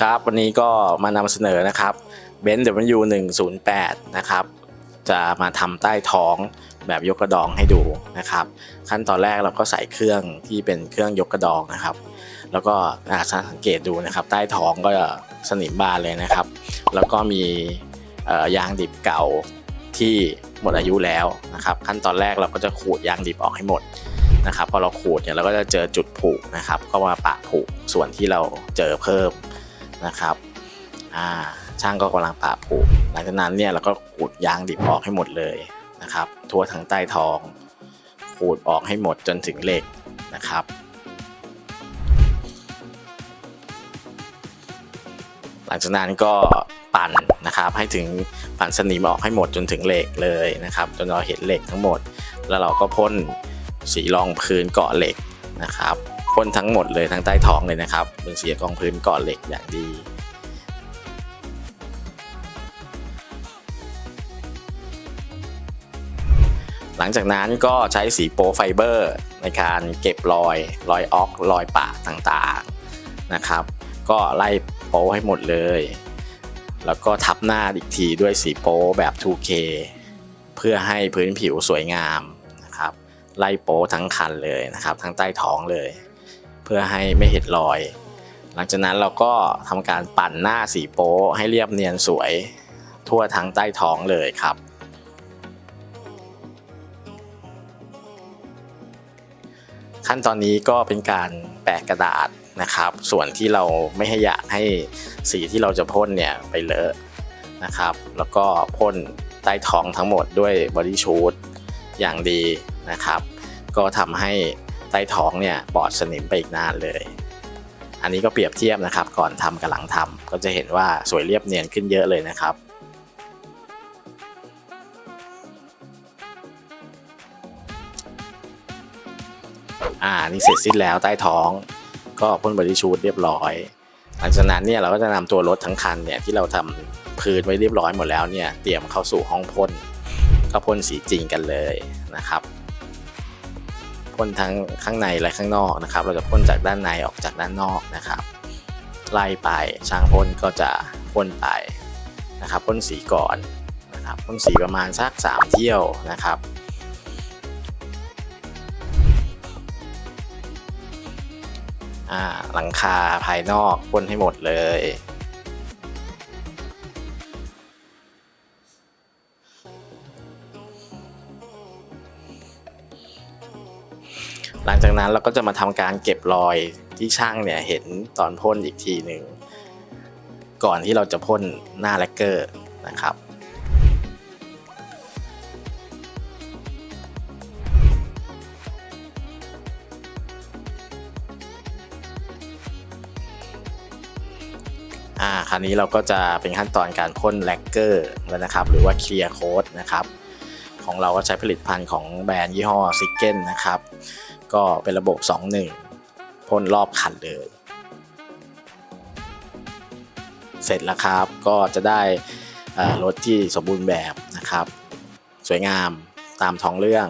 ครับวันนี้ก็มานำเสนอนะครับเบนซ์ W 1 0 8นะครับจะมาทำใต้ท้องแบบยกกระดองให้ดูนะครับ ขั้นตอนแรกเราก็ใส่เครื่องที่เป็นเครื่องยกกระดองนะครับ แล้วก็สังเกตดูนะครับ ใต้ท้องก็สนิมบานเลยนะครับ แล้วก็มียางดิบเก่าที่หมดอายุแล้วนะครับ ขั้นตอนแรกเราก็จะขูดยางดิบออกให้หมดนะครับพอเราขูดเนี่ยเราก็จะเจอจุดผุนะครับ ก็มาปะผุส่วนที่เราเจอเพิ่ม นะครับอ่าช่างก็กำลังปะผุหลังจากนั้นเนี่ยเราก็ขูดยางดิบออกให้หมดเลยนะครับ ทั่วทั้งใต้ท้อง ขูดออกให้หมดจนถึงเหล็กนะครับหลังจากนั้นก็ปั่นนะครับให้ถึงปั่นสนิมออกให้หมดจนถึงเหล็กเลยนะครับ จนเราเห็นเหล็กทั้งหมด แล้วเราก็พ่นสีรองพื้นเกาะเหล็กนะครับ พ่นทั้งหมดเลยทั้งใต้ท้องเลยนะครับเป็นสียกองพื้นกาะเหล็กอย่างดีหลังจากนั้นก็ใช้สีโปรไฟเบอร์ในการเก็บรอย รอยออกรอยปะต่างๆนะครับ ก็ไล่โปให้หมดเลย แล้วก็ทับหน้าอีกทีด้วยสีโปแบบ 2K เพื่อให้พื้นผิวสวยงามนะครับ ไล่โป้ทั้งคันเลยนะครับ ทั้งใต้ท้องเลย เพื่อให้ไม่เห็นรอย หลังจากนั้นเราก็ทำการปั่นหน้าสีโป้ให้เรียบเนียนสวย ทั่วทั้งใต้ท้องเลยครับขั้นตอนนี้ก็เป็นการแปะกระดาษนะครับ ส่วนที่เราไม่ให้อยากให้สีที่เราจะพ่นเนี่ยไปเลอะนะครับ แล้วก็พ่นใต้ท้องทั้งหมดด้วยบอดี้ชูดอย่างดีนะครับ ก็ทำให้ ใต้ท้องเนี่ยปลอดสนิมไปอีกนานเลย อันนี้ก็เปรียบเทียบนะครับ ก่อนทำกับหลังทำก็จะเห็นว่าสวยเรียบเนียนขึ้นเยอะเลยนะครับอ่านี่เสร็จสิ้นแล้วใต้ท้องก็พ่นบอดี้ชูดเรียบร้อย หลังจากนั้นเนี่ยเราก็จะนำตัวรถทั้งคันเนี่ยที่เราทำพื้นไว้เรียบร้อยหมดแล้วเนี่ยเตรียมเข้าสู่ห้องพ่นก็พ่นสีจริงกันเลยนะครับ พ่นทั้งข้างในและข้างนอกนะครับ เราจะพ่นจากด้านในออกจากด้านนอกนะครับ ไล่ไปช่างพ่นก็จะพ่นไปนะครับพ่นสีก่อนนะครับพ่นสีประมาณสัก3เที่ยวนะครับอ่าหลังคาภายนอกพ่นให้หมดเลย หลังจากนั้นเราก็จะมาทำการเก็บรอยที่ช่างเนี่ยเห็นตอนพ่นอีกทีหนึ่งก่อนที่เราจะพ่นหน้าแลกเกอร์นะครับอ่าคราวนี้เราก็จะเป็นขั้นตอนการพ่นแลกเกอร์แล้วนะครับ หรือว่าเคลียร์โค้ดนะครับ ของเราก็ใช้ผลิตภัณฑ์ของแบรนด์ยี่ห้อซิกเก้นนะครับ ก็เป็นระบบ 2-1พ่นรอบคันเลย เสร็จแล้วครับก็จะได้รถที่สมบูรณ์แบบนะครับ สวยงามตามท้องเรื่อง